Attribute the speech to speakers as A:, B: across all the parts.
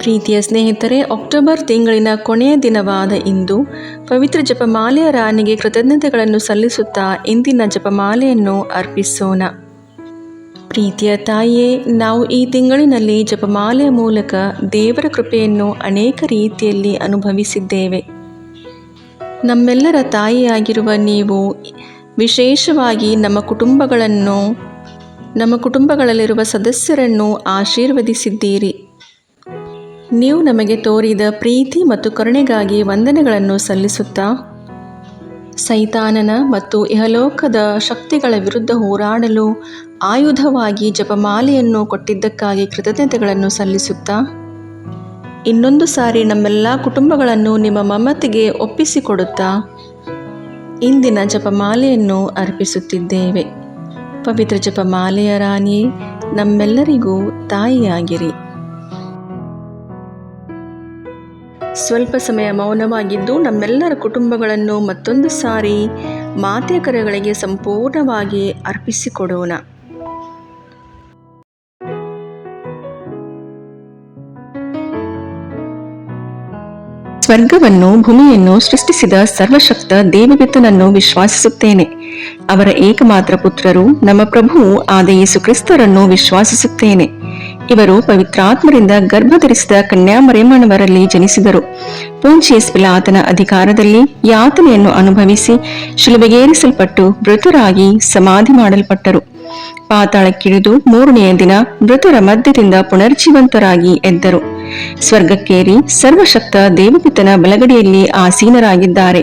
A: ಪ್ರೀತಿಯ ಸ್ನೇಹಿತರೆ, ಅಕ್ಟೋಬರ್ ತಿಂಗಳಿನ ಕೊನೆಯ ದಿನವಾದ ಇಂದು ಪವಿತ್ರ ಜಪಮಾಲೆಯ ರಾಣಿಗೆ ಕೃತಜ್ಞತೆಗಳನ್ನು ಸಲ್ಲಿಸುತ್ತಾ ಇಂದಿನ ಜಪಮಾಲೆಯನ್ನು ಅರ್ಪಿಸೋಣ. ಪ್ರೀತಿಯ ತಾಯಿಯೇ, ನಾವು ಈ ತಿಂಗಳಿನಲ್ಲಿ ಜಪಮಾಲೆಯ ಮೂಲಕ ದೇವರ ಕೃಪೆಯನ್ನು ಅನೇಕ ರೀತಿಯಲ್ಲಿ ಅನುಭವಿಸಿದ್ದೇವೆ. ನಮ್ಮೆಲ್ಲರ ತಾಯಿಯಾಗಿರುವ ನೀವು ವಿಶೇಷವಾಗಿ ನಮ್ಮ ಕುಟುಂಬಗಳನ್ನು, ನಮ್ಮ ಕುಟುಂಬಗಳಲ್ಲಿರುವ ಸದಸ್ಯರನ್ನು ಆಶೀರ್ವದಿಸಿದ್ದೀರಿ. ನೀವು ನಮಗೆ ತೋರಿದ ಪ್ರೀತಿ ಮತ್ತು ಕರುಣೆಗಾಗಿ ವಂದನೆಗಳನ್ನು ಸಲ್ಲಿಸುತ್ತಾ, ಸೈತಾನನ ಮತ್ತು ಇಹಲೋಕದ ಶಕ್ತಿಗಳ ವಿರುದ್ಧ ಹೋರಾಡಲು ಆಯುಧವಾಗಿ ಜಪಮಾಲೆಯನ್ನು ಕೊಟ್ಟಿದ್ದಕ್ಕಾಗಿ ಕೃತಜ್ಞತೆಗಳನ್ನು ಸಲ್ಲಿಸುತ್ತಾ, ಇನ್ನೊಂದು ಸಾರಿ ನಮ್ಮೆಲ್ಲ ಕುಟುಂಬಗಳನ್ನು ನಿಮ್ಮ ಮಮತೆಗೆ ಒಪ್ಪಿಸಿಕೊಡುತ್ತಾ, ಇಂದಿನ ಜಪಮಾಲೆಯನ್ನು ಅರ್ಪಿಸುತ್ತಿದ್ದೇವೆ. ಪವಿತ್ರ ಜಪಮಾಲೆಯ ರಾಣಿ ನಮ್ಮೆಲ್ಲರಿಗೂ ತಾಯಿಯಾಗಿರಿ. ಸ್ವಲ್ಪ ಸಮಯ ಮೌನವಾಗಿದ್ದು ನಮ್ಮೆಲ್ಲರ ಕುಟುಂಬಗಳನ್ನು ಮತ್ತೊಂದು ಸಾರಿ ಮಾತೆ ಕರೆಗಳಿಗೆ ಸಂಪೂರ್ಣವಾಗಿ ಅರ್ಪಿಸಿಕೊಡೋಣ. ಸ್ವರ್ಗವನ್ನು ಭೂಮಿಯನ್ನು ಸೃಷ್ಟಿಸಿದ ಸರ್ವಶಕ್ತ ದೇವವಿತ್ತನನ್ನು ವಿಶ್ವಾಸಿಸುತ್ತೇನೆ. ಅವರ ಏಕಮಾತ್ರ ಪುತ್ರರು ನಮ್ಮ ಪ್ರಭು ಆದ ಯೇಸು ಕ್ರಿಸ್ತರನ್ನು ವಿಶ್ವಾಸಿಸುತ್ತೇನೆ. ಇವರು ಪವಿತ್ರಾತ್ಮರಿಂದ ಗರ್ಭಧರಿಸಿದ ಕನ್ಯಾಮರೇಮಣವರಲ್ಲಿ ಜನಿಸಿದರು. ಪೂಂಚಿಯಸ್ ಪಿಲಾತನ ಅಧಿಕಾರದಲ್ಲಿ ಯಾತನೆಯನ್ನು ಅನುಭವಿಸಿ ಶಿಲುಬೆಗೇರಿಸಲ್ಪಟ್ಟು ಮೃತರಾಗಿ ಸಮಾಧಿ ಮಾಡಲ್ಪಟ್ಟರು. ಪಾತಾಳಕ್ಕಿಳಿದು ಮೂರನೆಯ ದಿನ ಮೃತರ ಮಧ್ಯದಿಂದ ಪುನರ್ಜೀವಂತರಾಗಿ ಎದ್ದರು. ಸ್ವರ್ಗಕ್ಕೇರಿ ಸರ್ವಶಕ್ತ ದೇವಪಿತನ ಬಲಗಡಿಯಲ್ಲಿ ಆಸೀನರಾಗಿದ್ದಾರೆ.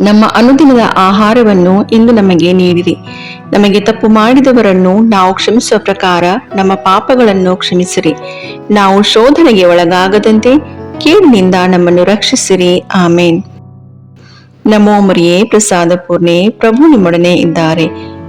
A: ನಮ್ಮ ಅನುದಿನದ ಆಹಾರವನ್ನು ಇಂದು ನಮಗೆ ನೀಡಿರಿ. ನಮಗೆ ತಪ್ಪು ಮಾಡಿದವರನ್ನು ನಾವು ಕ್ಷಮಿಸುವ ಪ್ರಕಾರ ನಮ್ಮ ಪಾಪಗಳನ್ನು ಕ್ಷಮಿಸಿರಿ. ನಾವು ಶೋಧನೆಗೆ ಒಳಗಾಗದಂತೆ ಕೇಳಿನಿಂದ ನಮ್ಮನ್ನು ರಕ್ಷಿಸಿರಿ. ಆಮೇನ್. ನಮೋ ಮರಿಯೇ ಪ್ರಸಾದ ಪೂರ್ಣೆ, ಪ್ರಭು ನಿಮ್ಮೊಡನೆ ಇದ್ದಾರೆ.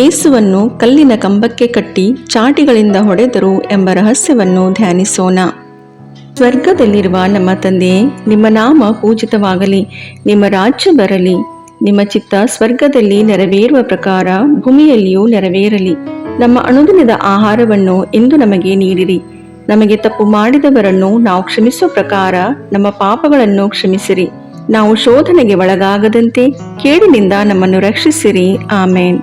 A: ಯೇಸುವನ್ನು ಕಲ್ಲಿನ ಕಂಬಕ್ಕೆ ಕಟ್ಟಿ ಚಾಟಿಗಳಿಂದ ಹೊಡೆದರು ಎಂಬ ರಹಸ್ಯವನ್ನು ಧ್ಯಾನಿಸೋಣ. ಸ್ವರ್ಗದಲ್ಲಿರುವ ನಮ್ಮ ತಂದೆ ನಿಮ್ಮ ನಾಮ ಪೂಜಿತವಾಗಲಿ, ನಿಮ್ಮ ರಾಜ್ಯ ಬರಲಿ, ನಿಮ್ಮ ಚಿತ್ತ ಸ್ವರ್ಗದಲ್ಲಿ ನೆರವೇರುವ ಪ್ರಕಾರ ಭೂಮಿಯಲ್ಲಿಯೂ ನೆರವೇರಲಿ. ನಮ್ಮ ಅನುದಿನದ ಆಹಾರವನ್ನು ಇಂದು ನಮಗೆ ನೀಡಿರಿ. ನಮಗೆ ತಪ್ಪು ಮಾಡಿದವರನ್ನು ನಾವು ಕ್ಷಮಿಸುವ ಪ್ರಕಾರ ನಮ್ಮ ಪಾಪಗಳನ್ನು ಕ್ಷಮಿಸಿರಿ. ನಾವು ಶೋಧನೆಗೆ ಒಳಗಾಗದಂತೆ ಕೇಡಿನಿಂದ ನಮ್ಮನ್ನು ರಕ್ಷಿಸಿರಿ. ಆಮೇನ್.